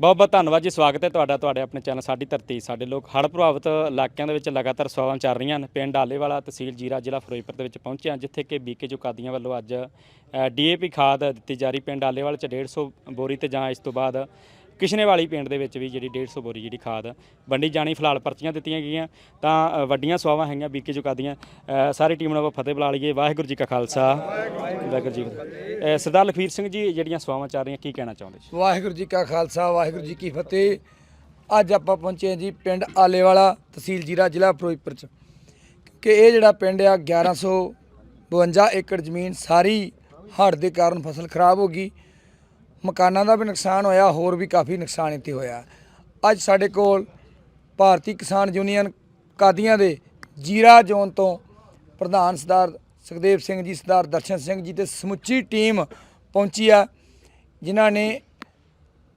ਬਹੁਤ ਬਹੁਤ ਧੰਨਵਾਦ ਜੀ, ਸਵਾਗਤ ਹੈ ਤੁਹਾਡਾ, ਤੁਹਾਡੇ ਆਪਣੇ ਚੈਨਲ ਸਾਡੀ ਧਰਤੀ, ਸਾਡੇ ਲੋਕ ਹੜ੍ਹ ਪ੍ਰਭਾਵਿਤ ਇਲਾਕਿਆਂ ਦੇ ਵਿੱਚ ਲਗਾਤਾਰ ਸੇਵਾਵਾਂ ਚੱਲ ਰਹੀਆਂ ਹਨ। ਪਿੰਡ ਆਲੇਵਾਲਾ ਤਹਿਸੀਲ ਜੀਰਾ ਜ਼ਿਲ੍ਹਾ ਫਿਰੋਜ਼ਪੁਰ ਦੇ ਵਿੱਚ ਪਹੁੰਚੇ ਹਾਂ, ਜਿੱਥੇ ਕਿ ਬੀਕੇ ਚੁਕਾਦੀਆਂ ਵੱਲੋਂ ਅੱਜ ਡੀਏਪੀ ਖਾਦ ਦਿੱਤੀ ਜਾ ਰਹੀ, ਪਿੰਡ ਆਲੇਵਾਲ ਚ 150 ਬੋਰੀ ਤੇ ਜਾਂ ਇਸ ਤੋਂ ਬਾਅਦ ਕਿਸ਼ਨੇ ਵਾਲੀ ਪਿੰਡ ਦੇ ਵਿੱਚ ਵੀ ਜਿਹੜੀ 150 ਬੋਰੀ ਜਿਹੜੀ ਖਾਦ ਵੰਡੀ ਜਾਣੀ ਫਿਲਹਾਲ ਪਰਚੀਆਂ ਦਿੱਤੀਆਂ ਗਈਆਂ। ਤਾਂ ਅ, ਵੱਡੀਆਂ ਸਵਾਵਾਂ ਹੈਗੀਆਂ ਬੀਕੇ ਚੁਕਾਦੀਆਂ ਅ, ਸਾਰੀ ਟੀਮ ਨੂੰ ਆਪਾਂ ਫਤਿਹ ਬੁਲਾ ਲਈਏ। ਵਾਹਿਗੁਰੂ ਜੀ ਕਾ ਖਾਲਸਾ। ਵਾਹਿਗੁਰੂ ਜੀ ਕੀ ਫਤਿਹ। ਅ, ਸਰਦਾਰ ਲਖਵੀਰ ਸਿੰਘ ਜੀ ਜਿਹੜੀਆਂ ਸਵਾਵਾਂ ਚੱਲ ਰਹੀਆਂ ਕੀ ਕਹਿਣਾ ਚਾਹੁੰਦੇ ਜੀ? ਵਾਹਿਗੁਰੂ ਜੀ ਕਾ ਖਾਲਸਾ ਵਾਹਿਗੁਰੂ ਜੀ ਕੀ ਫਤਿਹ। ਅੱਜ ਆਪਾਂ ਪਹੁੰਚੇ ਹਾਂ ਜੀ ਪਿੰਡ ਆਲੇਵਾਲਾ ਤਹਿਸੀਲ ਜੀਰਾ ਜ਼ਿਲ੍ਹਾ ਫਿਰੋਜ਼ਪੁਰ ਚ। ਕਿ ਇਹ ਜਿਹੜਾ ਪਿੰਡ ਆ 1152 ਏਕੜ ਜ਼ਮੀਨ ਸਾਰੀ ਹੜ੍ਹ ਦੇ ਕਾਰਨ ਫਸਲ ਖਰਾਬ ਹੋ ਗਈ। ਮਕਾਨਾਂ ਦਾ ਵੀ ਨੁਕਸਾਨ ਹੋਇਆ, ਹੋਰ ਵੀ ਕਾਫੀ ਨੁਕਸਾਨ ਇੱਥੇ ਹੋਇਆ। ਅੱਜ ਸਾਡੇ ਕੋਲ ਭਾਰਤੀ ਕਿਸਾਨ ਯੂਨੀਅਨ ਕਾਦੀਆਂ ਦੇ ਜੀਰਾ ਜ਼ੋਨ ਤੋਂ ਪ੍ਰਧਾਨ ਸਰਦਾਰ ਸੁਖਦੇਵ ਸਿੰਘ ਜੀ, ਸਰਦਾਰ ਦਰਸ਼ਨ ਸਿੰਘ ਜੀ ਤੇ ਸਮੁੱਚੀ ਟੀਮ ਪਹੁੰਚੀ ਆ, ਜਿਨ੍ਹਾਂ ਨੇ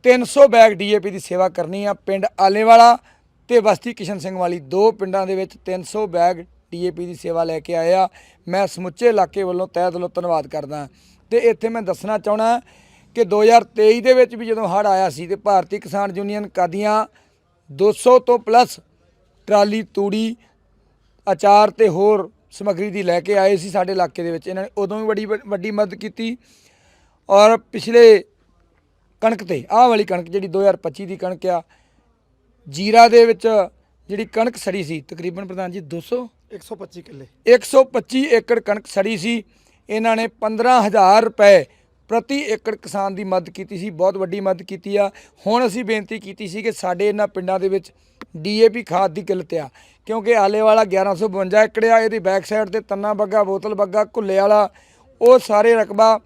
300 ਬੈਗ ਡੀਏਪੀ ਦੀ ਸੇਵਾ ਕਰਨੀ ਆ। ਪਿੰਡ ਆਲੇਵਾਲਾ ਤੇ ਬਸਤੀ ਕਿਸ਼ਨ ਸਿੰਘ ਵਾਲੀ ਦੋ ਪਿੰਡਾਂ ਦੇ ਵਿੱਚ 300 ਬੈਗ ਡੀਏਪੀ ਦੀ ਸੇਵਾ ਲੈ ਕੇ ਆਇਆ ਮੈਂ ਸਮੁੱਚੇ ਇਲਾਕੇ ਵੱਲੋਂ ਤਹਿ ਦਿਲੋਂ ਧੰਨਵਾਦ ਕਰਦਾ। ਤੇ ਇੱਥੇ ਮੈਂ ਦੱਸਣਾ ਚਾਹਣਾ ਕਿ 2023 ਦੇ ਵਿੱਚ ਵੀ ਜਦੋਂ ਹੜ੍ਹ ਆਇਆ ਸੀ ਤੇ ਭਾਰਤੀ ਕਿਸਾਨ ਯੂਨੀਅਨ ਕਾਦੀਆਂ 200 ਤੋਂ ਪਲੱਸ ਟਰਾਲੀ ਤੂੜੀ ਅਚਾਰ ਤੇ ਹੋਰ ਸਮੱਗਰੀ ਦੀ ਲੈ ਕੇ ਆਏ ਸੀ ਸਾਡੇ ਇਲਾਕੇ ਦੇ ਵਿੱਚ। ਇਹਨਾਂ ਨੇ ਉਦੋਂ ਵੀ ਬੜੀ ਵੱਡੀ ਮਦਦ ਕੀਤੀ ਔਰ ਪਿਛਲੇ ਕਣਕ ਤੇ ਆਹ ਵਾਲੀ ਕਣਕ ਜਿਹੜੀ 2025 ਦੀ ਕਣਕ ਆ ਜੀਰਾ ਦੇ ਵਿੱਚ ਜਿਹੜੀ ਕਣਕ ਸੜੀ ਸੀ ਤਕਰੀਬਨ ਪ੍ਰਧਾਨ ਜੀ 200 125 ਕਿੱਲੇ। 125 ਏਕੜ ਕਣਕ ਸੜੀ ਸੀ। ਇਹਨਾਂ ਨੇ 15000 ਰੁਪਏ ਪ੍ਰਤੀ ਏਕੜ ਕਿਸਾਨ ਦੀ ਮਦਦ ਕੀਤੀ ਸੀ, ਬਹੁਤ ਵੱਡੀ ਮਦਦ ਕੀਤੀ ਆ। ਹੁਣ ਅਸੀਂ ਬੇਨਤੀ ਕੀਤੀ ਸੀ ਕਿ ਸਾਡੇ ਇਹਨਾਂ ਪਿੰਡਾਂ ਦੇ ਵਿੱਚ ਡੀਏਪੀ ਖਾਦ ਦੀ ਕਿੱਲਤ ਆ, ਕਿਉਂਕਿ ਆਲੇ ਵਾਲਾ 1152 ਏਕੜ ਆ, ਇਹਦੀ ਬੈਕ ਸਾਈਡ ਤੇ ਤੰਨਾ ਬੱਗਾ, ਬੋਤਲ ਬੱਗਾ, ਘੁੱਲੇ ਵਾਲਾ, ਉਹ ਸਾਰੇ ਰਕਬਾ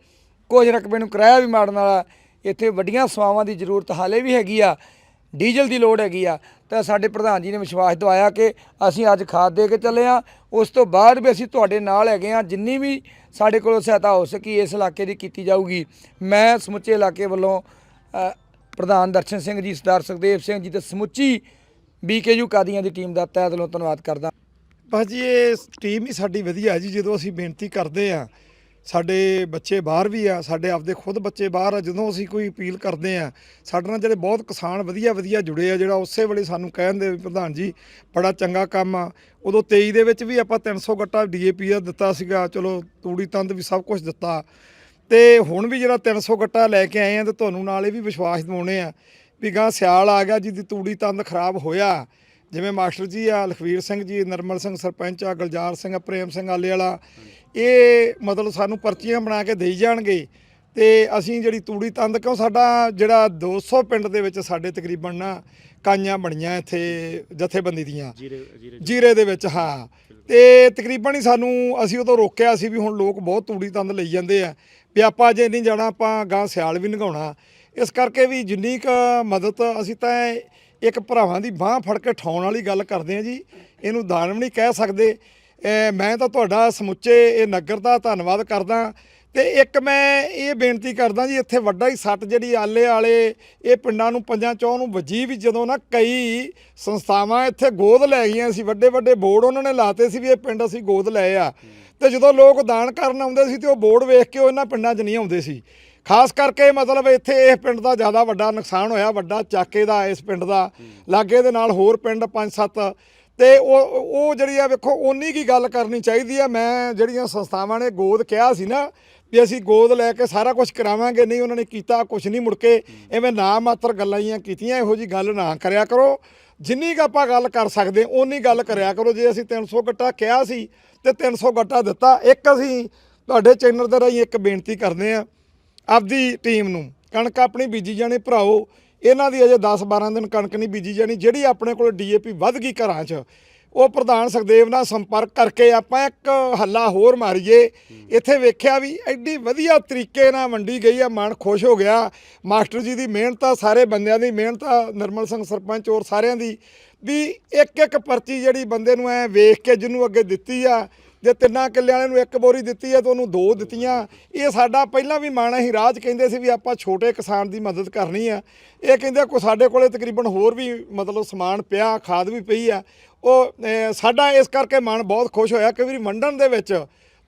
ਕੁਝ ਰਕਬੇ ਨੂੰ ਕਿਰਾਇਆ ਵੀ ਮਾਰਨ ਵਾਲਾ, ਇੱਥੇ ਵੱਡੀਆਂ ਸਵਾਵਾਂ ਦੀ ਜ਼ਰੂਰਤ ਹਾਲੇ ਵੀ ਹੈਗੀ ਆ, ਡੀਜ਼ਲ ਦੀ ਲੋੜ ਹੈਗੀ ਆ। ਤਾਂ ਸਾਡੇ ਪ੍ਰਧਾਨ ਜੀ ਨੇ ਵਿਸ਼ਵਾਸ ਦਿਵਾਇਆ ਕਿ ਅਸੀਂ ਅੱਜ ਖਾਦ ਦੇ ਕੇ ਚੱਲੇ ਆ ਉਸ ਤੋਂ ਬਾਅਦ ਵੀ ਅਸੀਂ ਤੁਹਾਡੇ ਨਾਲ ਹੈਗੇ ਆ ਜਿੰਨੀ ਵੀ ਸਾਡੇ ਕੋਲੋਂ ਸਹਾਇਤਾ ਹੋ ਸਕੀ, ਇਸ ਇਲਾਕੇ ਦੀ ਕੀਤੀ ਜਾਊਗੀ। ਮੈਂ ਸਮੁੱਚੇ ਇਲਾਕੇ ਵੱਲੋਂ ਪ੍ਰਧਾਨ ਦਰਸ਼ਨ ਸਿੰਘ ਜੀ, ਸਰਦਾਰ ਸੁਖਦੇਵ ਸਿੰਘ ਜੀ ਤੇ ਸਮੁੱਚੀ ਬੀਕੇਯੂ ਕਾਦੀਆਂ ਦੀ ਟੀਮ ਦਾ ਤਹਿ ਦਿਲੋਂ ਧੰਨਵਾਦ ਕਰਦਾ। ਬਸ ਜੀ, ਇਹ ਟੀਮ ਹੀ ਸਾਡੀ ਵਧੀਆ ਜੀ। ਜਦੋਂ ਅਸੀਂ ਬੇਨਤੀ ਕਰਦੇ ਆ ਸਾਡੇ ਬੱਚੇ ਬਾਹਰ ਵੀ ਆ ਸਾਡੇ ਆਪਦੇ ਖੁਦ ਬੱਚੇ ਬਾਹਰ ਆ ਜਦੋਂ ਅਸੀਂ ਕੋਈ ਅਪੀਲ ਕਰਦੇ ਆ ਸਾਡੇ ਨਾਲ ਜਿਹੜੇ ਬਹੁਤ ਕਿਸਾਨ ਵਧੀਆ ਵਧੀਆ ਜੁੜੇ ਆ ਜਿਹੜਾ ਉਸੇ ਵੇਲੇ ਸਾਨੂੰ ਕਹਿੰਦੇ ਵੀ ਪ੍ਰਧਾਨ ਜੀ ਬੜਾ ਚੰਗਾ ਕੰਮ ਆ। ਉਦੋਂ 23 ਦੇ ਵਿੱਚ ਵੀ ਆਪਾਂ 300 ਗੱਟਾ ਡੀਏਪੀ ਦਾ ਦਿੱਤਾ ਸੀਗਾ ਚਲੋ ਤੂੜੀ ਤੰਦ ਵੀ ਸਭ ਕੁਝ ਦਿੱਤਾ। ਤੇ ਹੁਣ ਵੀ ਜਿਹੜਾ 300 ਗੱਟਾ ਲੈ ਕੇ ਆਏ ਆ ਤੇ ਤੁਹਾਨੂੰ ਨਾਲ ਇਹ ਵੀ ਵਿਸ਼ਵਾਸ ਦਿਵਾਉਣੇ ਆ ਵੀ ਗਾਂ ਸਿਆਲ ਆ ਗਿਆ ਜਿਹਦੀ ਤੂੜੀ ਤੰਦ ਖਰਾਬ ਹੋਇਆ। ਜਿਵੇਂ ਮਾਸਟਰ ਜੀ ਆ ਲਖਵੀਰ ਸਿੰਘ ਜੀ ਨਰਮਲ ਸਿੰਘ ਸਰਪੰਚ ਆ ਗੁਲਜ਼ਾਰ ਸਿੰਘ ਆ, ਪ੍ਰੇਮ ਸਿੰਘ ਆਲੇ ਵਾਲਾ। ਇਹ ਮਤਲਬ ਸਾਨੂੰ ਪਰਚੀਆਂ ਬਣਾ ਕੇ ਦੇਈ ਜਾਣਗੇ ਤੇ ਅਸੀਂ ਜਿਹੜੀ ਤੂੜੀ ਤੰਦ ਕਿਉਂ ਸਾਡਾ ਜਿਹੜਾ 200 ਪਿੰਡ ਦੇ ਵਿੱਚ ਸਾਡੇ ਤਕਰੀਬਨ ਨਾ ਕਾਈਆਂ ਬਣੀਆਂ ਇੱਥੇ ਜਥੇਬੰਦੀ ਦੀਆਂ। ਜੀਰੇ ਦੇ ਵਿੱਚ। ਹਾਂ। ਤੇ ਤਕਰੀਬਨ ਹੀ ਸਾਨੂੰ ਅਸੀਂ ਉਦੋਂ ਰੋਕਿਆ ਸੀ ਵੀ ਹੁਣ ਲੋਕ ਬਹੁਤ ਤੂੜੀ ਤੰਦ ਲਈ ਜਾਂਦੇ ਆ। ਵੀ ਆਪਾਂ ਜੇ ਨਹੀਂ ਜਾਣਾ ਆਪਾਂ ਗਾਂ ਸਿਆਲ ਵੀ ਨਗਾਉਣਾ। ਇਸ ਕਰਕੇ ਵੀ ਜਿੰਨੀ ਕੁ ਮਦਦ ਅਸੀਂ ਤਾਂ ਇੱਕ ਭਰਾਵਾਂ ਦੀ ਬਾਹ ਫੜ ਕੇ ਠਾਉਣ ਵਾਲੀ ਗੱਲ ਕਰਦੇ ਆ ਜੀ। ਇਹਨੂੰ ਦਾਨ ਵੀ ਨਹੀਂ ਕਹਿ ਸਕਦੇ। ਮੈਂ ਤਾਂ ਤੁਹਾਡਾ ਸਮੁੱਚੇ ਇਹ ਨਗਰ ਦਾ ਧੰਨਵਾਦ ਕਰਦਾ। ਤੇ ਇੱਕ ਮੈਂ ਇਹ ਬੇਨਤੀ ਕਰਦਾ ਜੀ, ਇੱਥੇ ਵੱਡਾ ਹੀ ਸੱਟ ਜਿਹੜੀ ਆਲੇ ਵਾਲੇ ਇਹ ਪਿੰਡਾਂ ਨੂੰ, ਪੰਜਾਂ ਚੌਂ ਨੂੰ ਵੱਜੀ ਵੀ ਜਦੋਂ ਨਾ ਕਈ ਸੰਸਥਾਵਾਂ ਇੱਥੇ ਗੋਦ ਲੈ ਗਈਆਂ ਸੀ, ਵੱਡੇ ਵੱਡੇ ਬੋਰਡ ਉਹਨਾਂ ਨੇ ਲਾਤੇ ਸੀ ਵੀ ਇਹ ਪਿੰਡ ਅਸੀਂ ਗੋਦ ਲਏ ਆ। ਤੇ ਜਦੋਂ ਲੋਕ ਦਾਨ ਕਰਨ ਆਉਂਦੇ ਸੀ ਤੇ ਉਹ ਬੋਰਡ ਵੇਖ ਕੇ ਉਹ ਇਹਨਾਂ ਪਿੰਡਾਂ 'ਚ ਨਹੀਂ ਆਉਂਦੇ ਸੀ। ਖਾਸ ਕਰਕੇ ਮਤਲਬ ਇੱਥੇ ਇਸ ਪਿੰਡ ਦਾ ਜ਼ਿਆਦਾ ਵੱਡਾ ਨੁਕਸਾਨ ਹੋਇਆ, ਵੱਡਾ ਚਾਕੇ ਦਾ ਇਸ ਪਿੰਡ ਦਾ। ਲਾਗੇ ਦੇ ਨਾਲ ਹੋਰ ਪਿੰਡ ਪੰਜ ਸੱਤ ਤੇ ਉਹ ਉਹ ਜਿਹੜੀ ਆ ਵੇਖੋ ਉਨੀ ਕੀ ਗੱਲ ਕਰਨੀ ਚਾਹੀਦੀ ਆ। ਮੈਂ ਜਿਹੜੀਆਂ ਸੰਸਥਾਵਾਂ ਨੇ, ਗੋਦ ਕਿਹਾ ਸੀ ਨਾ ਵੀ ਅਸੀਂ ਗੋਦ ਲੈ ਕੇ ਸਾਰਾ ਕੁਝ ਕਰਾਵਾਂਗੇ। ਨਹੀਂ, ਉਹਨਾਂ ਨੇ ਕੀਤਾ ਕੁਝ ਨਹੀਂ ਮੁੜ ਕੇ। ਐਵੇਂ ਨਾ ਮਾਤਰ ਗੱਲਾਂ ਹੀ ਕੀਤੀਆਂ, ਇਹੋ ਜੀ ਗੱਲ ਨਾ ਕਰਿਆ ਕਰੋ। ਜਿੰਨੀ ਕੁ ਆਪਾਂ ਗੱਲ ਕਰ ਸਕਦੇ ਉਨੀ ਗੱਲ ਕਰਿਆ ਕਰੋ। ਜੇ ਅਸੀਂ 300 ਗੱਟਾ ਕਿਹਾ ਸੀ ਤੇ 300 ਗੱਟਾ ਦਿੱਤਾ, ਇੱਕ ਅਸੀਂ ਤੁਹਾਡੇ ਚੈਨਲ ਦੇ ਰਾਹੀਂ ਇੱਕ ਬੇਨਤੀ ਕਰਦੇ ਆ ਆਪਦੀ ਟੀਮ ਨੂੰ, ਕਣਕ ਆਪਣੀ ਬੀਜੀ ਜਾਣੀ, ਭਰਾਓ ਇਹਨਾਂ ਦੀ ਅਜੇ 10 12 ਦਿਨ ਕਣਕ ਨਹੀਂ ਬੀਜੀ ਜਾਣੀ, ਜਿਹੜੀ ਆਪਣੇ ਕੋਲ ਡੀਏਪੀ ਵੱਧ ਗਈ ਘਰਾਂ 'ਚ, ਉਹ ਪ੍ਰਧਾਨ ਸੁਖਦੇਵ ਨਾਲ ਸੰਪਰਕ ਕਰਕੇ ਆਪਾਂ ਇੱਕ ਹੱਲਾ ਹੋਰ ਮਾਰੀਏ। ਇੱਥੇ ਵੇਖਿਆ ਵੀ ਐਡੀ ਵਧੀਆ ਤਰੀਕੇ ਨਾਲ ਵੰਡੀ ਗਈ ਆ, ਮਨ ਖੁਸ਼ ਹੋ ਗਿਆ। ਮਾਸਟਰ ਜੀ ਦੀ ਮਿਹਨਤ ਆ, ਸਾਰੇ ਬੰਦਿਆਂ ਦੀ ਮਿਹਨਤ ਆ, ਨਿਰਮਲ ਸਿੰਘ ਸਰਪੰਚ ਹੋਰ ਸਾਰਿਆਂ ਦੀ। ਵੀ ਇੱਕ ਇੱਕ ਪਰਚੀ ਜਿਹੜੀ ਬੰਦੇ ਨੂੰ ਐ ਵੇਖ ਕੇ ਜਿਹਨੂੰ ਅੱਗੇ ਦਿੱਤੀ ਆ ਜੇ ਤਿੰਨਾਂ ਕਿੱਲਿਆਂ ਵਾਲੇ ਨੂੰ ਇੱਕ ਬੋਰੀ ਦਿੱਤੀ ਹੈ ਤਾਂ ਉਹਨੂੰ ਦੋ ਦਿੱਤੀਆਂ, ਇਹ ਸਾਡਾ ਪਹਿਲਾਂ ਵੀ ਮਨ ਅਸੀਂ ਰਾਜ ਕਹਿੰਦੇ ਸੀ ਵੀ ਆਪਾਂ ਛੋਟੇ ਕਿਸਾਨ ਦੀ ਮਦਦ ਕਰਨੀ ਆ। ਇਹ ਕਹਿੰਦੇ ਕੋ ਸਾਡੇ ਕੋਲੇ ਤਕਰੀਬਨ ਹੋਰ ਵੀ ਮਤਲਬ ਸਮਾਨ ਪਿਆ, ਖਾਦ ਵੀ ਪਈ ਆ। ਉਹ ਸਾਡਾ ਇਸ ਕਰਕੇ ਮਨ ਬਹੁਤ ਖੁਸ਼ ਹੋਇਆ ਕਿ ਵੀ ਵੰਡਣ ਦੇ ਵਿੱਚ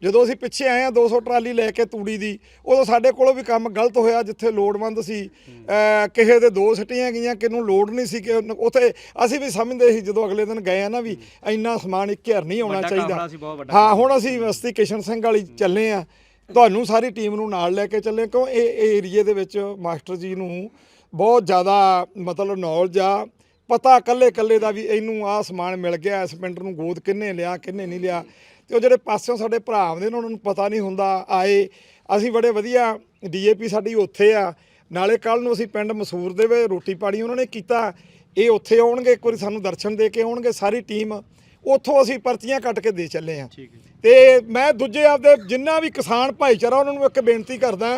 ਜਦੋਂ ਅਸੀਂ ਪਿੱਛੇ ਆਏ ਆ 200 ਟਰਾਲੀ ਲੈ ਕੇ ਤੂੜੀ ਦੀ ਉਦੋਂ ਸਾਡੇ ਕੋਲੋਂ ਵੀ ਕੰਮ ਗਲਤ ਹੋਇਆ ਜਿੱਥੇ ਲੋੜਵੰਦ ਸੀ। ਕਿਸੇ ਦੇ ਦੋ ਸਿੱਟੀਆਂ ਗਈਆਂ ਕਿਨੂੰ ਲੋੜ ਨਹੀਂ ਸੀ ਕਿ ਉੱਥੇ ਅਸੀਂ ਵੀ ਸਮਝਦੇ ਸੀ ਜਦੋਂ ਅਗਲੇ ਦਿਨ ਗਏ ਆ ਨਾ ਵੀ ਇੰਨਾ ਸਮਾਨ ਇੱਕ ਘਰ ਨਹੀਂ ਆਉਣਾ ਚਾਹੀਦਾ। ਹਾਂ ਹੁਣ ਅਸੀਂ ਬਸਤੀ ਕਿਸ਼ਨ ਸਿੰਘ ਵਾਲੀ ਚੱਲੇ ਆ ਤੁਹਾਨੂੰ ਸਾਰੀ ਟੀਮ ਨੂੰ ਨਾਲ ਲੈ ਕੇ ਚੱਲੇ ਕਿਉਂ ਇਹ ਏਰੀਏ ਦੇ ਵਿੱਚ ਮਾਸਟਰ ਜੀ ਨੂੰ ਬਹੁਤ ਜ਼ਿਆਦਾ ਮਤਲਬ ਨੌਲੇਜ ਆ। ਪਤਾ ਕੱਲੇ ਕੱਲੇ ਦਾ ਵੀ ਇਹਨੂੰ ਆਹ ਸਮਾਨ ਮਿਲ ਗਿਆ ਇਸ ਪਿੰਡ ਨੂੰ ਗੋਦ ਕਿੰਨੇ ਲਿਆ ਕਿੰਨੇ ਨਹੀਂ ਲਿਆ। ਤੇ ਉਹ ਜਿਹੜੇ ਪਾਸਿਓਂ ਸਾਡੇ ਭਰਾ ਆਉਂਦੇ ਨੇ ਉਹਨਾਂ ਨੂੰ ਪਤਾ ਨਹੀਂ ਹੁੰਦਾ ਆਏ ਅਸੀਂ ਬੜੇ ਵਧੀਆ ਡੀਏਪੀ ਸਾਡੀ ਉੱਥੇ ਆ ਨਾਲੇ ਕੱਲ ਨੂੰ ਅਸੀਂ ਪਿੰਡ ਮਸੂਰ ਦੇ ਵਿੱਚ ਰੋਟੀ ਪਾਣੀ ਉਹਨਾਂ ਨੇ ਕੀਤਾ ਇਹ ਉੱਥੇ ਆਉਣਗੇ ਇੱਕ ਵਾਰੀ ਸਾਨੂੰ ਦਰਸ਼ਨ ਦੇ ਕੇ ਆਉਣਗੇ ਸਾਰੀ ਟੀਮ ਉੱਥੋਂ ਅਸੀਂ ਪਰਚੀਆਂ ਕੱਟ ਕੇ ਦੇ ਚੱਲੇ ਆ ਤੇ ਮੈਂ ਦੂਜੇ ਆਪਦੇ ਜਿੰਨਾ ਵੀ ਕਿਸਾਨ ਭਾਈਚਾਰਾ ਉਹਨਾਂ ਨੂੰ ਇੱਕ ਬੇਨਤੀ ਕਰਦਾ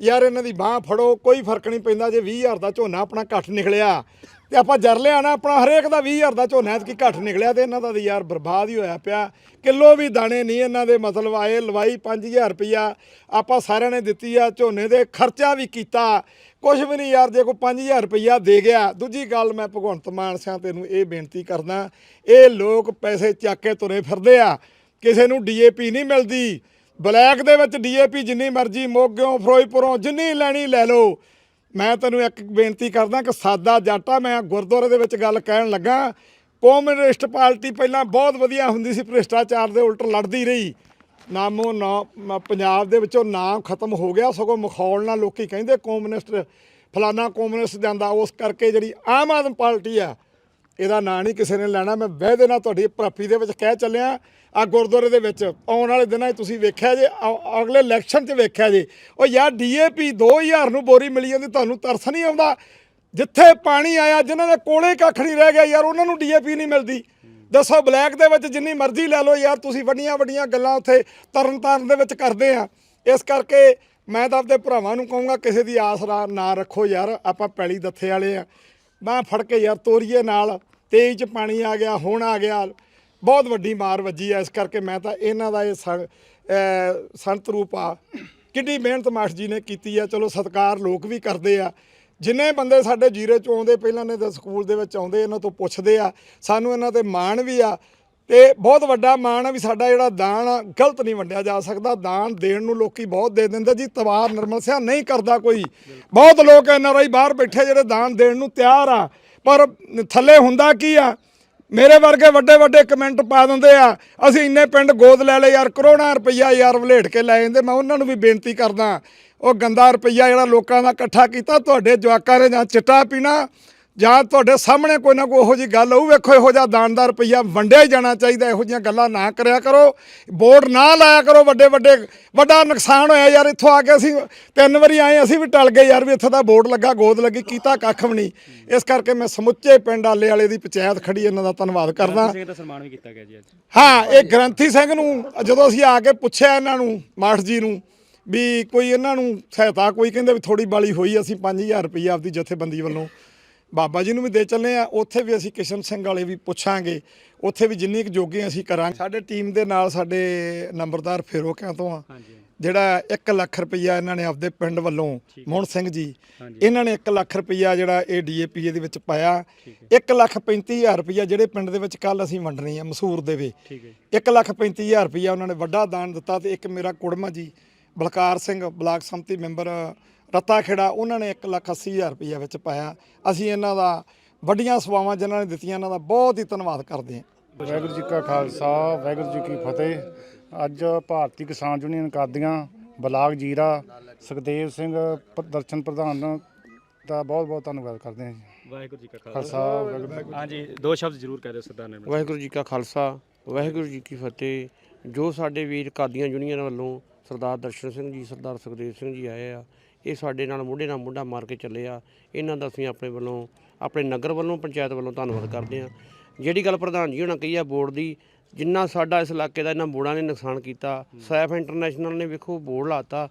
ਯਾਰ ਇਹਨਾਂ ਦੀ ਬਾਹ ਫੜੋ ਕੋਈ ਫ਼ਰਕ ਨਹੀਂ ਪੈਂਦਾ ਜੇ 20000 ਦਾ ਝੋਨਾ ਆਪਣਾ ਘੱਟ ਨਿਕਲਿਆ ਤੇ ਆਪਾਂ ਜਰ ਲਿਆ ਨਾ ਆਪਣਾ ਹਰੇਕ ਦਾ 20000 ਦਾ ਝੋਨਾ ਕੀ ਘੱਟ ਨਿਕਲਿਆ ਤੇ ਇਹਨਾਂ ਦਾ ਤਾਂ ਯਾਰ ਬਰਬਾਦ ਹੀ ਹੋਇਆ ਪਿਆ। ਕਿਲੋ ਵੀ ਦਾਣੇ ਨਹੀਂ ਇਹਨਾਂ ਦੇ, ਮਤਲਬ ਆਏ, ਲਵਾਈ 5000 ਰੁਪਈਆ। ਆਪਾਂ ਸਾਰਿਆਂ ਨੇ ਦਿੱਤੀ ਆ, ਝੋਨੇ ਦੇ ਖਰਚਾ ਵੀ ਕੀਤਾ। ਕੁਝ ਵੀ ਨਹੀਂ ਯਾਰ, ਜੇ ਕੋਈ 5000 ਰੁਪਈਆ ਦੇ ਗਿਆ। ਦੂਜੀ ਗੱਲ ਮੈਂ ਭਗਵੰਤ ਮਾਨ ਸਿਆਂ ਤੈਨੂੰ ਇਹ ਬੇਨਤੀ ਕਰਦਾ, ਇਹ ਲੋਕ ਪੈਸੇ ਚੱਕ ਕੇ ਤੁਰੇ ਫਿਰਦੇ ਆ। ਕਿਸੇ ਨੂੰ ਡੀਏਪੀ ਨਹੀਂ ਮਿਲਦੀ। ਬਲੈਕ ਦੇ ਵਿੱਚ ਡੀਏਪੀ ਜਿੰਨੀ ਮਰਜ਼ੀ ਮੋਗਿਓ ਫਿਰੋਜ਼ਪੁਰੋਂ ਜਿੰਨੀ ਲੈਣੀ ਲੈ ਲਓ। ਮੈਂ ਤੈਨੂੰ ਇੱਕ ਬੇਨਤੀ ਕਰਦਾ ਕਿ ਸਾਦਾ ਜਾਟਾ ਮੈਂ ਗੁਰਦੁਆਰੇ ਦੇ ਵਿੱਚ ਗੱਲ ਕਹਿਣ ਲੱਗਾ। ਕਮਿਊਨਿਸਟ ਪਾਰਟੀ ਪਹਿਲਾਂ ਬਹੁਤ ਵਧੀਆ ਹੁੰਦੀ ਸੀ, ਭ੍ਰਿਸ਼ਟਾਚਾਰ ਦੇ ਉਲਟ ਲੜਦੀ ਰਹੀ। ਨਾਮੋ ਨਾ ਪੰਜਾਬ ਦੇ ਵਿੱਚੋਂ ਨਾਮ ਖਤਮ ਹੋ ਗਿਆ, ਸਗੋਂ ਮਖੌਲ ਨਾਲ ਲੋਕੀ ਕਹਿੰਦੇ ਕਮਿਊਨਿਸਟ, ਫਲਾਨਾ ਕਮਿਊਨਿਸਟ ਜਾਂਦਾ। ਉਸ ਕਰਕੇ ਜਿਹੜੀ ਆਮ ਆਦਮੀ ਪਾਰਟੀ ਆ ਇਹਦਾ ਨਾਂ ਨਹੀਂ ਕਿਸੇ ਨੇ ਲੈਣਾ। ਮੈਂ ਵਾਅਦੇ ਨਾਲ ਤੁਹਾਡੀ ਪ੍ਰਾਪੀ ਦੇ ਵਿੱਚ ਕਹਿ ਚੱਲਿਆ। ਆ ਗੁਰਦੁਆਰੇ ਦੇ ਵਿੱਚ ਆਉਣ ਵਾਲੇ ਦਿਨਾਂ 'ਚ ਤੁਸੀਂ ਵੇਖਿਆ ਜੇ ਅਗਲੇ ਇਲੈਕਸ਼ਨ 'ਚ ਵੇਖਿਆ ਜੇ। ਉਹ ਯਾਰ ਡੀਏਪੀ 2000 ਨੂੰ ਬੋਰੀ ਮਿਲੀ ਜਾਂਦੀ, ਤੁਹਾਨੂੰ ਤਰਸ ਨਹੀਂ ਆਉਂਦਾ? ਜਿੱਥੇ ਪਾਣੀ ਆਇਆ, ਜਿਨ੍ਹਾਂ ਦੇ ਕੋਲੇ ਕੱਖ ਨਹੀਂ ਰਹਿ ਗਿਆ ਯਾਰ, ਉਹਨਾਂ ਨੂੰ ਡੀਏਪੀ ਨਹੀਂ ਮਿਲਦੀ। ਦੱਸੋ ਬਲੈਕ ਦੇ ਵਿੱਚ ਜਿੰਨੀ ਮਰਜ਼ੀ ਲੈ ਲਓ ਯਾਰ, ਤੁਸੀਂ ਵੱਡੀਆਂ ਵੱਡੀਆਂ ਗੱਲਾਂ ਉੱਥੇ ਤਰਨਤਾਰਨ ਦੇ ਵਿੱਚ ਕਰਦੇ ਆ। ਇਸ ਕਰਕੇ ਮੈਂ ਤਾਂ ਆਪਦੇ ਭਰਾਵਾਂ ਨੂੰ ਕਹੂੰਗਾ, ਕਿਸੇ ਦੀ ਆਸ ਰਾ- ਨਾ ਰੱਖੋ ਯਾਰ, ਆਪਾਂ ਪੈਲੀ ਦੱਥੇ ਵਾਲੇ ਆ। ਮੈਂ ਫੜ ਕੇ ਯਾਰ ਤੋਰੀਏ ਨਾਲ। ਤੇਜ਼ ਚ ਪਾਣੀ ਆ ਗਿਆ, ਹੁਣ ਆ ਗਿਆ। ਬਹੁਤ ਵੱਡੀ ਮਾਰ ਵੱਜੀ ਆ, ਇਸ ਕਰਕੇ ਮੈਂ ਤਾਂ ਇਹਨਾਂ ਦਾ ਇਹ ਸੰ- ਸੰਤ ਰੂਪ ਆ। ਕਿੰਨੀ ਮਿਹਨਤ ਮਾਸਟਰ ਜੀ ਨੇ ਕੀਤੀ ਆ। ਚਲੋ ਸਤਿਕਾਰ ਲੋਕ ਵੀ ਕਰਦੇ ਆ। ਜਿੰਨੇ ਬੰਦੇ ਸਾਡੇ ਜੀਰੇ ਚ ਆਉਂਦੇ, ਪਹਿਲਾਂ ਨੇ ਤਾਂ ਸਕੂਲ ਦੇ ਵਿੱਚ ਆਉਂਦੇ, ਇਹਨਾਂ ਤੋਂ ਪੁੱਛਦੇ ਆ। ਸਾਨੂੰ ਇਹਨਾਂ ਤੇ ਮਾਣ ਵੀ ਆ। ਤੇ ਬਹੁਤ ਵੱਡਾ ਮਾਣ ਆ ਵੀ ਸਾਡਾ ਜਿਹੜਾ ਦਾਨ ਆ, ਗਲਤ ਨਹੀਂ ਵੰਡਿਆ ਜਾ ਸਕਦਾ। ਦਾਨ ਦੇਣ ਨੂੰ ਲੋਕੀ ਬਹੁਤ ਦੇ ਦਿੰਦੇ ਜੀ। ਤਵਾਰ ਨਿਰਮਲ ਸਿਆ ਨਹੀਂ ਕਰਦਾ ਕੋਈ। ਬਹੁਤ ਲੋਕ ਐਨਆਰਆਈ ਬਾਹਰ ਬੈਠੇ ਜਿਹੜੇ ਦਾਨ ਦੇਣ ਨੂੰ ਤਿਆਰ ਆ। ਪਰ ਥੱਲੇ ਹੁੰਦਾ ਕੀ ਆ? ਮੇਰੇ ਵਰਗੇ ਵੱਡੇ ਵੱਡੇ ਕਮੈਂਟ ਪਾ ਦਿੰਦੇ ਆ, ਅਸੀਂ ਇੰਨੇ ਪਿੰਡ ਗੋਦ ਲੈ ਲਏ ਯਾਰ, ਕਰੋੜਾਂ ਰੁਪਈਆ ਯਾਰ ਵਲੇਟ ਕੇ ਲੈ ਜਾਂਦੇ, ਮੈਂ ਉਹਨਾਂ ਨੂੰ ਵੀ ਬੇਨਤੀ ਕਰਦਾ। ਉਹ ਗੰਦਾ ਰੁਪਈਆ ਜਿਹੜਾ ਲੋਕਾਂ ਦਾ ਇਕੱਠਾ ਕੀਤਾ, ਤੁਹਾਡੇ ਜਵਾਕਾਂ ਨੇ ਜਾਂ ਚਿੱਟਾ ਪੀਣਾ ਜਾਂ ਤੁਹਾਡੇ ਸਾਹਮਣੇ ਕੋਈ ਨਾ ਕੋਈ ਇਹੋ ਜੀ ਗੱਲ ਹੋਊ ਵੇਖੋ ਇਹੋ ਜਿਹਾ ਦਾਨਦਾਰ ਰੁਪਈਆ ਵੰਡਿਆ ਹੀ ਜਾਣਾ ਚਾਹੀਦਾ ਇਹੋ ਜਿਹੀਆਂ ਗੱਲਾਂ ਨਾ ਕਰਿਆ ਕਰੋ। ਬੋਰਡ ਨਾ ਲਾਇਆ ਕਰੋ ਵੱਡੇ ਵੱਡੇ ਵੱਡਾ ਨੁਕਸਾਨ ਹੋਇਆ ਯਾਰ ਇੱਥੋਂ ਆ ਕੇ ਅਸੀਂ ਤਿੰਨ ਵਾਰੀ ਆਏ ਅਸੀਂ ਵੀ ਟਲ ਗਏ ਯਾਰ ਵੀ ਇੱਥੇ ਦਾ ਬੋਰਡ ਲੱਗਾ ਗੋਦ ਲੱਗੀ ਕੀਤਾ ਕੱਖ ਵੀ ਨਹੀਂ। ਇਸ ਕਰਕੇ ਮੈਂ ਸਮੁੱਚੇ ਪਿੰਡ ਆਲੇ ਵਾਲੇ ਦੀ ਪੰਚਾਇਤ ਖੜੀ ਇਹਨਾਂ ਦਾ ਧੰਨਵਾਦ ਕਰਦਾ। ਸਿੰਘ ਦਾ ਸਨਮਾਨ ਵੀ ਕੀਤਾ ਗਿਆ ਜੀ ਅੱਜ। ਹਾਂ ਇਹ ਗ੍ਰੰਥੀ ਸਿੰਘ ਨੂੰ ਜਦੋਂ ਅਸੀਂ ਆ ਕੇ ਪੁੱਛਿਆ ਇਹਨਾਂ ਨੂੰ ਮਾਠ ਜੀ ਨੂੰ ਵੀ ਕੋਈ ਇਹਨਾਂ ਨੂੰ ਸਹਾਇਤਾ ਕੋਈ ਕਹਿੰਦੇ ਵੀ ਥੋੜੀ ਬਾਲੀ ਹੋਈ ਅਸੀਂ 5000 ਰੁਪਈਆ ਆਪਦੀ ਜਥੇਬੰਦੀ ਵੱਲੋਂ ਬਾਬਾ ਜੀ ਨੂੰ ਵੀ ਦੇ ਚੱਲੇ ਆ ਉੱਥੇ ਵੀ ਅਸੀਂ ਕਿਸ਼ਨ ਸਿੰਘ ਵਾਲੇ ਵੀ ਪੁੱਛਾਂਗੇ ਉੱਥੇ ਵੀ ਜਿੰਨੀ ਕੁ ਜੋਗੇ ਅਸੀਂ ਕਰਾਂਗੇ। ਸਾਡੇ ਟੀਮ ਦੇ ਨਾਲ ਸਾਡੇ ਨੰਬਰਦਾਰ ਫੇਰੋਕਿਆਂ ਤੋਂ ਆ ਜਿਹੜਾ 1 ਲੱਖ ਰੁਪਈਆ ਇਹਨਾਂ ਨੇ ਆਪਦੇ ਪਿੰਡ ਵੱਲੋਂ ਮੋਹਨ ਸਿੰਘ ਜੀ। ਇਹਨਾਂ ਨੇ 1 ਲੱਖ ਰੁਪਈਆ ਜਿਹੜਾ ਇਹ ਡੀਏਪੀ ਦੇ ਵਿੱਚ ਪਾਇਆ। 1 ਲੱਖ 35000 ਰੁਪਈਆ ਜਿਹੜੇ ਪਿੰਡ ਦੇ ਵਿੱਚ ਕੱਲ ਅਸੀਂ ਵੰਡਣੀ ਆ ਮਸੂਰ ਦੇ ਵੇ। ਠੀਕ ਹੈ। ਜੀ 1 ਲੱਖ 35000 ਰੁਪਈਆ ਉਹਨਾਂ ਨੇ ਵੱਡਾ ਦਾਨ ਦਿੱਤਾ ਤੇ ਇੱਕ ਮੇਰਾ ਕੁੜਮਾ ਜੀ ਬਲਕਾਰ ਸਿੰਘ ਬਲਾਕ ਸੰਮਤੀ ਮੈਂਬਰ ਰੱਤਾ ਖੇੜਾ ਉਹਨਾਂ ਨੇ 1 ਲੱਖ 80000 ਰੁਪਈਆ ਵਿੱਚ ਪਾਇਆ। ਅਸੀਂ ਇਹਨਾਂ ਦਾ ਵੱਡੀਆਂ ਸੇਵਾਵਾਂ ਜਿਨ੍ਹਾਂ ਨੇ ਦਿੱਤੀਆਂ ਇਹਨਾਂ ਦਾ ਬਹੁਤ ਹੀ ਧੰਨਵਾਦ ਕਰਦੇ ਹਾਂ। ਵਾਹਿਗੁਰੂ ਜੀ ਕਾ ਖਾਲਸਾ ਵਾਹਿਗੁਰੂ ਜੀ ਕੀ ਫਤਿਹ। ਅੱਜ ਭਾਰਤੀ ਕਿਸਾਨ ਯੂਨੀਅਨ ਕਾਦੀਆਂ ਬਲਾਕ ਜੀਰਾ ਸੁਖਦੇਵ ਸਿੰਘ ਪ- ਦਰਸ਼ਨ ਪ੍ਰਧਾਨ ਦਾ ਬਹੁਤ ਬਹੁਤ ਧੰਨਵਾਦ ਕਰਦੇ ਹਾਂ ਜੀ। ਵਾਹਿਗੁਰੂ ਜੀ ਕਾ ਖਾਲਸਾ। ਖਾਲਸਾ ਵਾਹਿਗੁਰੂ ਹਾਂਜੀ ਦੋ ਸ਼ਬਦ ਜ਼ਰੂਰ ਕਹਿ ਦਿਓ ਸਰਦਾਰ ਨੇ ਵਾਹਿਗੁਰੂ ਜੀ ਕਾ ਖਾਲਸਾ ਵਾਹਿਗੁਰੂ ਜੀ ਕੀ ਫਤਿਹ। ਜੋ ਸਾਡੇ ਵੀਰ ਕਾਦੀਆਂ ਯੂਨੀਅਨ ਵੱਲੋਂ ਸਰਦਾਰ ਦਰਸ਼ਨ ਸਿੰਘ ਜੀ ਸਰਦਾਰ ਸੁਖਦੇਵ ਸਿੰਘ ਜੀ ਆਏ ਆ ਇਹ ਸਾਡੇ ਨਾਲ ਮੋਢੇ ਨਾਲ ਮੋਢਾ ਮਾਰ ਕੇ ਚੱਲੇ ਆ। ਇਹਨਾਂ ਦਾ ਅਸੀਂ ਆਪਣੇ ਵੱਲੋਂ ਆਪਣੇ ਨਗਰ ਵੱਲੋਂ ਪੰਚਾਇਤ ਵੱਲੋਂ ਧੰਨਵਾਦ ਕਰਦੇ ਆ ਜਿਹੜੀ ਗੱਲ ਪ੍ਰਧਾਨ ਜੀ ਹੋਣਾ ਕਹੀ ਆ ਬੋਰਡ ਦੀ ਜਿੰਨਾ ਸਾਡਾ ਇਸ ਇਲਾਕੇ ਦਾ ਇਹਨਾਂ ਬੋਰਡਾਂ ਨੇ ਨੁਕਸਾਨ ਕੀਤਾ ਸੈਫ ਇੰਟਰਨੈਸ਼ਨਲ ਨੇ ਵੇਖੋ ਬੋਰਡ ਲਾਤਾ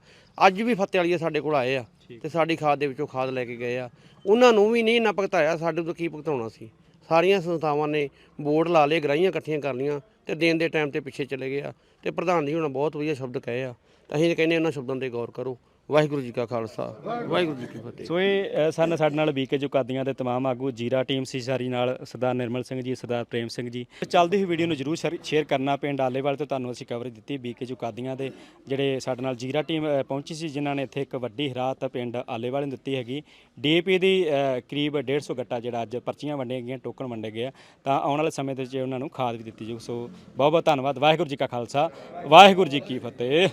ਅੱਜ ਵੀ ਫਤਿਹ ਵਾਲੀਆ ਸਾਡੇ ਕੋਲ ਆਏ ਆ ਤੇ ਸਾਡੀ ਖਾਦ ਦੇ ਵਿੱਚੋਂ ਖਾਦ ਲੈ ਕੇ ਗਏ ਆ। ਉਹਨਾਂ ਨੂੰ ਵੀ ਨਹੀਂ ਇੰਨਾ ਭੁਗਤਾਇਆ ਸਾਡੇ ਤੋਂ ਕੀ ਭੁਗਤਾਉਣਾ ਸੀ? ਸਾਰੀਆਂ ਸੰਸਥਾਵਾਂ ਨੇ ਬੋਰਡ ਲਾ ਲਏ ਗਰਾਈਆਂ ਇਕੱਠੀਆਂ ਕਰ ਲੀਆਂ ਤੇ ਦੇਣ ਦੇ ਟਾਈਮ ਤੇ ਪਿੱਛੇ ਚਲੇ ਗਏ ਆ। ਤੇ ਪ੍ਰਧਾਨ ਜੀ ਹੁਣ ਬਹੁਤ ਵਧੀਆ ਸ਼ਬਦ ਕਹੇ ਆ। ਤਾਂ ਅਸੀਂ ਕਹਿੰਦੇ ਉਹਨਾਂ ਸ਼ਬਦਾਂ ਤੇ ਗੌਰ ਕਰੋ। ਵਾਹਿਗੁਰੂ ਜੀ ਕਾ ਖਾਲਸਾ ਵਾਹਿਗੁਰੂ ਜੀ ਕੀ ਫਤਿਹ। ਸੋ ਇਹ ਅ, ਸਨ ਸਾਡੇ ਨਾਲ ਬੀਕੇ ਜੁਕਾਦੀਆਂ ਦੇ ਤਮਾਮ ਆਗੂ ਜੀਰਾ ਟੀਮ ਸੀ ਸਾਰੀ ਨਾਲ ਸਰਦਾਰ ਨਿਰਮਲ ਸਿੰਘ ਜੀ ਸਰਦਾਰ ਪ੍ਰੇਮ ਸਿੰਘ ਜੀ। ਚੱਲਦੀ ਹੋਈ ਵੀਡੀਓ ਨੂੰ ਜਰੂਰ ਸ਼ੇਅਰ ਕਰਨਾ ਪਿੰਡ ਆਲੇਵਾਲ ਤੋਂ ਤੁਹਾਨੂੰ ਅਸੀਂ ਕਵਰੇਜ ਦਿੱਤੀ ਬੀਕੇ ਜੁਕਾਦੀਆਂ ਦੇ ਜਿਹੜੇ ਸਾਡੇ ਨਾਲ ਜੀਰਾ ਟੀਮ ਅ, ਪਹੁੰਚੀ ਸੀ ਜਿਨ੍ਹਾਂ ਨੇ ਇੱਥੇ ਇੱਕ ਵੱਡੀ ਹਰਾਤ ਪਿੰਡ ਆਲੇਵਾਲ ਨੂੰ ਦਿੱਤੀ ਹੈਗੀ। ਡੀਏਪੀ ਦੀ ਅ, ਕਰੀਬ 150 ਗੱਟਾ ਜਿਹੜਾ ਅੱਜ ਪਰਚੀਆਂ ਵੰਡੀਆਂ ਗਈਆਂ ਟੋਕਨ ਵੰਡੇ ਗਏ ਆ। ਤਾਂ ਆਉਣ ਵਾਲੇ ਸਮੇਂ ਦੇ ਵਿੱਚ ਉਹਨਾਂ ਨੂੰ ਖਾਦ ਵੀ ਦਿੱਤੀ ਜਾਊ। ਸੋ ਬਹੁਤ ਬਹੁਤ ਧੰਨਵਾਦ ਵਾਹਿਗੁਰੂ ਜੀ ਕਾ ਖਾਲਸਾ ਵਾਹਿਗੁਰੂ ਜੀ ਕੀ ਫਤਿਹ।